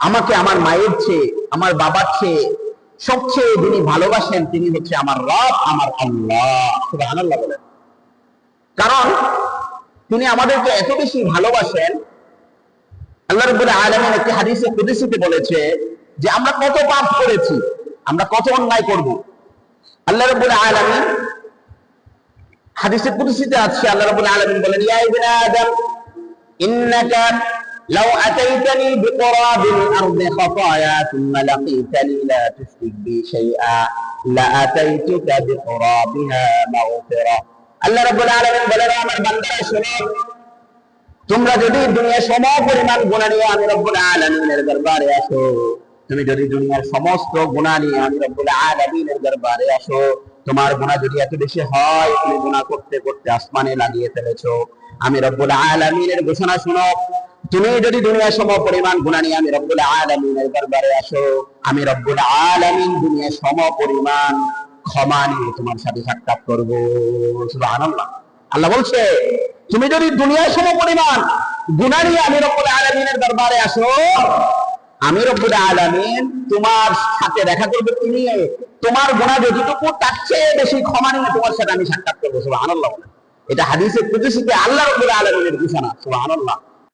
আমাকে আমার মায়ের চেয়ে, আমার বাবার চেয়ে সবচেয়ে যিনি ভালোবাসেন তিনি হচ্ছে আমার রব, আমার আল্লাহ। সুবহানাল্লাহ বলেন। কারণ তিনি আমাদেরকে এত বেশি ভালোবাসেন। আল্লাহ রাব্বুল আলামিন একটি হাদিসে কুদসিতে বলেছে যে আমরা কত পাপ করেছি, আমরা কত অন্যায় করব। আল্লাহ রাব্বুল আলামিন হাদিসে কুদসিতে আছে, আল্লাহ রাব্বুল আলামিন বলেন, ইয়া ইবনে আদম, ইন্নাকা আতাইতানি বিকরাবিল আরদি খাতায়া থুম্মা লাকিতানি লা তুশরিক বি শাইআ লা আতাইতুকা বিকরাবিহা মাগফিরা আল্লাহ রাব্বুল আলামিন বলেন, আমার বান্দারা, শোনো। তোমরা যদি দুনিয়া সম পরিমাণ গুণা নিয়ে আমি রব্বুল আলামিনের দরবারে আসো, তুমি যদি দুনিয়ার সমস্ত গুণা নিয়ে আমি রব্বুল আলামিনের দরবারে আসো, তোমার গুণা যদি এত বেশি হয়, তুমি গুণা করতে করতে আসমানে লাগিয়ে ফেলেছো। আমি রব্বুল আলামিনের ঘোষণা, শুনো। তুমি যদি দুনিয়া সম পরিমাণ গুণা নিয়ে আমি রব্বুল আলামিনের দরবারে আসো, আমি রব্বুল আলামিন দুনিয়া সম পরিমাণ ক্ষমা নিয়ে তোমার সাথে সাক্ষাৎ করব। সুবহানাল্লাহ। আল্লাহ বলছে, তুমি যদি দুনিয়ার সম পরিমাণ গুণা নিয়ে আমি রব্বুল আলামিনের দরবারে আসো, আমি রব্বুল আলামিন তোমার সাথে দেখা করবে তুমি। তোমার গুণা যতটুকু, তার চেয়ে বেশি ক্ষমা নিয়ে তোমার সাথে আমি সাক্ষাৎ করব। সুবহানাল্লাহ বলেন এটা হাদিসে কুদসিতে আল্লাহ রব্বুল আলামিনের ঘোষণা।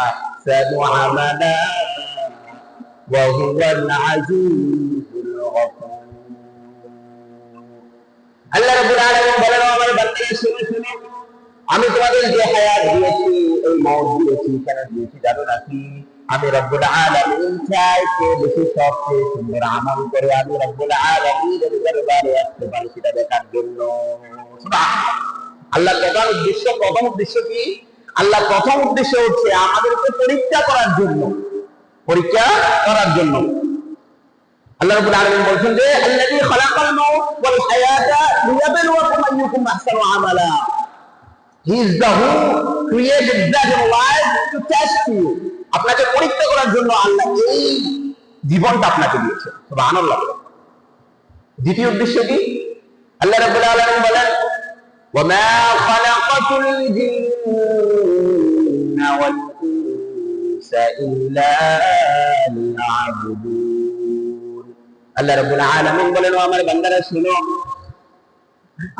أحسن عملا وهو العزيز الغفور আল্লাহ রাব্বুল আলামিন বলেন ও আমার বান্দারা শুনে শুনে আমি তোমাদের যে হায়াত দিয়েছি এই মওত দিয়েছি কেন দিয়েছি জানো নাকি আমি রব্বুল আলামিন চাই কে বেশি সবচেয়ে সুন্দর আমল করে আমি রব্বুল আলামিনের দরবারে আসতে পারি সেটা দেখার জন্য সুবহানাল্লাহ। আল্লাহ প্রধান উদ্দেশ্য প্রথম উদ্দেশ্য কি আল্লাহ প্রথম উদ্দেশ্য হচ্ছে আমাদেরকে পরীক্ষা করার জন্য। পরীক্ষা করার জন্য। বলছেন যে is the who to you আপনাকে পরীক্ষা করার জন্য আল্লাহ এই জীবনটা আপনাকে দিয়েছে। আনন্দ দ্বিতীয় উদ্দেশ্য কি? আল্লাহ রাব্বুল আলামিন বলেন إلا ليعبدون আল্লাহ রাব্বুল আলামিন বলেন ও আমার বান্দারা শুনো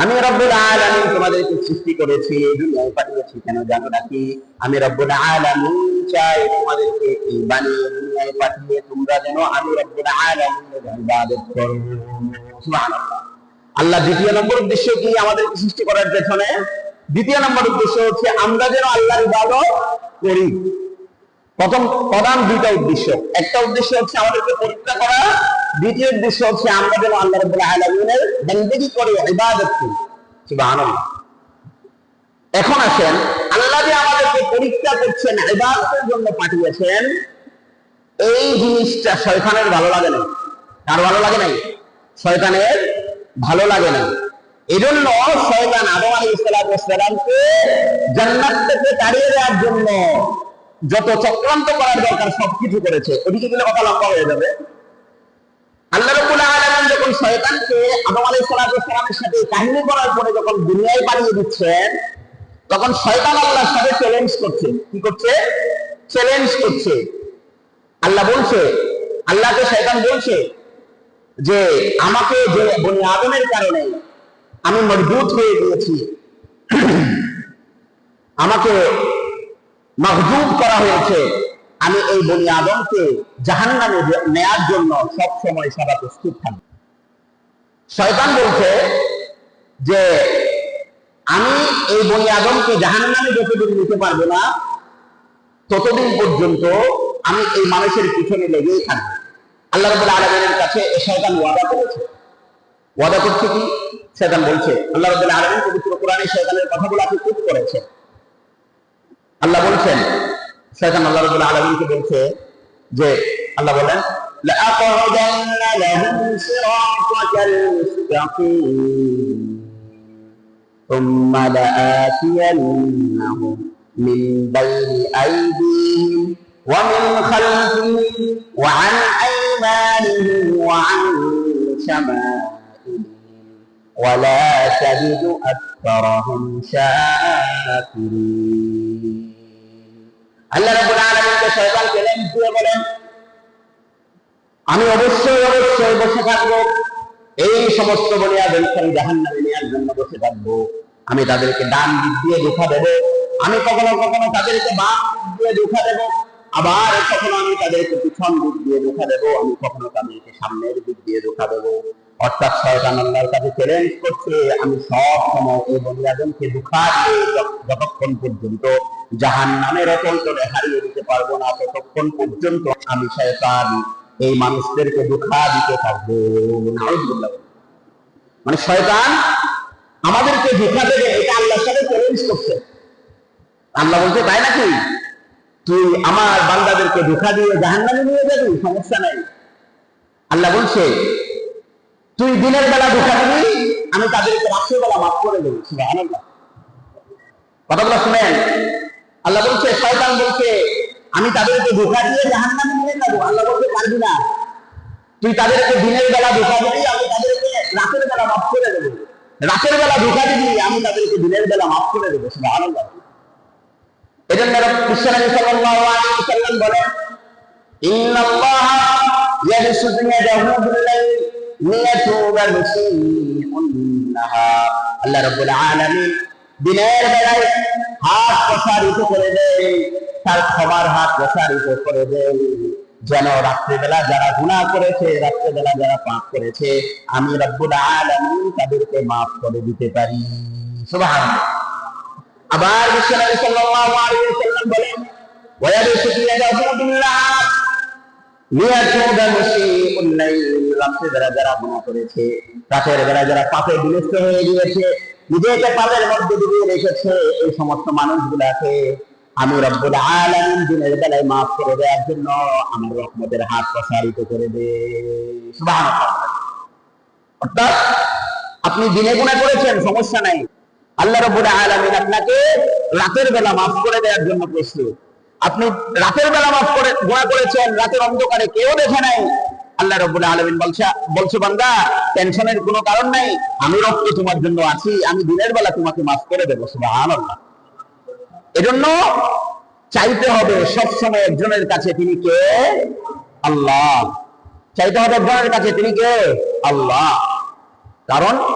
আমি রব্বুল আলামিন তোমাদেরকে সৃষ্টি করেছি এই দুনিয়ায় পাঠিয়েছি কেন জানো নাকি আমি রব্বুল আলামিন চাই তোমাদেরকে এই বানিয়ে দুনিয়ায় পাঠিয়ে তোমরা যেন আমি রব্বুল আলামিনের ইবাদত করো সুবহানাল্লাহ আল্লাহ দ্বিতীয় নম্বর উদ্দেশ্য কি আমাদেরকে সৃষ্টি করার পেছনে দ্বিতীয় নম্বর উদ্দেশ্য হচ্ছে আমরা যেন আল্লাহর ইবাদত করি প্রথম প্রধান দুইটা উদ্দেশ্য। একটা উদ্দেশ্য হচ্ছে আমাদেরকে পরীক্ষা করা, দ্বিতীয় উদ্দেশ্য হচ্ছে আমরা যেন আল্লাহ করে। এখন আসেন, আল্লাহ যে আমাদেরকে পরীক্ষা করছেন, ইবাদতের জন্য পাঠিয়েছেন, এই জিনিসটা শয়তানের ভালো লাগে না। কার ভালো লাগে নাই? শয়তানের ভালো লাগে না এই জন্য শয়তান আদম আলাইহিস সালামকে জান্নাত থেকে তাড়িয়ে দেওয়ার জন্য যত চক্রান্ত করার দরকার, সবকিছু করেছে। ওদিকে গেলে কথা লম্বা হয়ে যাবে। আল্লাহ যখন শয়তানকে সাথে কাহিনী করার পরে যখন দিচ্ছেন, তখন শয়তান আল্লাহর সাথে চ্যালেঞ্জ কি করছে? চ্যালেঞ্জ করছে। আল্লাহ বলছে আল্লাহকে শয়তান বলছে যে, আমাকে যে বনি আদমের কারণে আমি মজবুত হয়ে গিয়েছি। আমাকে মহজুব করা হয়েছে। আমি এই বনি আদমকে জাহান্নামে নেয়ার জন্য সব সময় সদা প্রস্তুত থাকব শয়তান বলছে যে, আমি এই বনি আদমকে জাহান্নামে যতদিন নিতে পারব না, ততদিন পর্যন্ত আমি এই মানুষের পিছনে লেগেই থাকব। আল্লাহ রাব্বুল আলামিনের কাছে এ শয়তান ওয়াদা করেছে। ওয়াদা করছে কি? শয়তান বলছে, আল্লাহ রাব্বুল আলামিন পবিত্র কোরআনে শয়তানের কথাগুলো আপনি করেছে আল্লাহ বলছেন শয়তান আল্লাহ রাব্বুল আলামিনকে বলছে যে আল্লাহ বলেন لأقعدن لهم صراطك المستقيم ثم لآتينهم من بين أيديهم ومن خلفهم وعن أيمانهم وعن شمائلهم ولا تجد أكثرهم شاكرين আমি অবশ্যই অবশ্যই বসে থাকব। এই সমস্ত বলে আদমকে জাহান্নামে নেওয়ার জন্য বসে থাকব। আমি তাদেরকে ডান দিক দিয়ে ধোকা দেবো। আমি কখনো কখনো তাদেরকে বাম দিয়ে ধোকা দেবো। আবার কখনো আমি তাদেরকে পিছন দিক দিয়ে ধোকা দেবো। আমি কখনো তাদেরকে সামনের দিক দিয়ে ধোকা দেবো। অর্থাৎ শয়তান আল্লাহর কাছে চ্যালেঞ্জ করছে, আমি সব সময় এই বনি আদমকে দিয়ে যতক্ষণ পর্যন্ত জাহান নামের তলে হারিয়ে দিতে পারব না, ততক্ষণ পর্যন্ত আমি শয়তান এই মানুষদেরকে ধোকা দিতে নাউজুবিল্লাহ। মানে শয়তান আমাদেরকে ধোকা দেবে, এটা আল্লাহর সাথে চ্যালেঞ্জ করছে। আল্লাহ বলছে, তাই নাকি? তুই আমার বান্দাদেরকে ধোকা দিয়ে জাহান্নামে নিয়ে যাবি? সমস্যা নাই। আল্লাহ বলছে, তুই দিনের বেলা ধোকা দিবি, আমি তাদেরকে রাত্রের বেলা মাফ করে দেবো। সুবহানাল্লাহ। কথাগুলো শুনেন। আল্লাহ বলছে, শয়তান বলছে, আমি তাদেরকে ধোকা দিয়ে জাহান্নামে নিয়ে যাব। আল্লাহ বলছে, পারবি না। তুই তাদেরকে দিনের বেলা ধোকা দিবি, আমি তাদেরকে রাতের বেলা মাফ করে দেবো। রাতের বেলা ধোকা দিবি, আমি তাদেরকে দিনের বেলা মাফ করে দেবো। সুবহানাল্লাহ। এজন্য বিশ্বনবী সাল্লাল্লাহু আলাইহি ওয়াসাল্লাম বলেন, ইন্নাল্লাহ ইয়াবসুতু ইয়াদাহু বিল-লাইল লিয়াতুবা মুসিইউন নাহার আল্লাহ রাব্বুল আলামিন দিনের বেলায় হাত প্রসারিত করে দেয় তার ক্ষমার হাত প্রসারিত করে দেয় যেন রাত্রিবেলা যারা গুনাহ করেছে, রাত্রিবেলা যারা পাপ করেছে, আমি রব্বুল তাদেরকে মাফ করে দিতে পারি। আবার বিশ্বনবী সাল্লাল্লাহু আলাইহি ওয়াসাল্লাম বলেন ওয়ায়াবসুতু ইয়াদাহু বিল-লাইল লিয়াতুবা লাইল, রাতের যারা করেছে, রাতের বেলা যারা পাপে বিনষ্ট হয়ে গিয়েছে নিজেকে মধ্যে রেখেছে এই সমস্ত মানুষগুলাকে। আমি রব্বুল আলামিন দিনের বেলায় মাফ করে দেওয়ার জন্য আমার রহমতের হাত প্রসারিত করে দে। অর্থাৎ আপনি দিনে গুণা করেছেন, সমস্যা নাই। আল্লাহ রব্বুল আলামিন আপনাকে রাতের বেলা মাফ করে দেওয়ার জন্য প্রস্তুত। আপনি রাতের বেলা মাফ করে গুণা করেছেন, রাতের অন্ধকারে কেউ দেখে নাই। আল্লাহ রব্বুল আলমিন বলছে বলছে, বান্দা টেনশনের কোনো কারণ নাই। আমি রক্ত তোমার জন্য আছি। আমি দিনের বেলা তোমাকে মাফ করে দেবো সুবাহ এজন্য চাইতে হবে সবসময় একজনের কাছে তিনি কে? আল্লাহ। চাইতে হবে একজনের কাছে তিনি কে? আল্লাহ। কারণ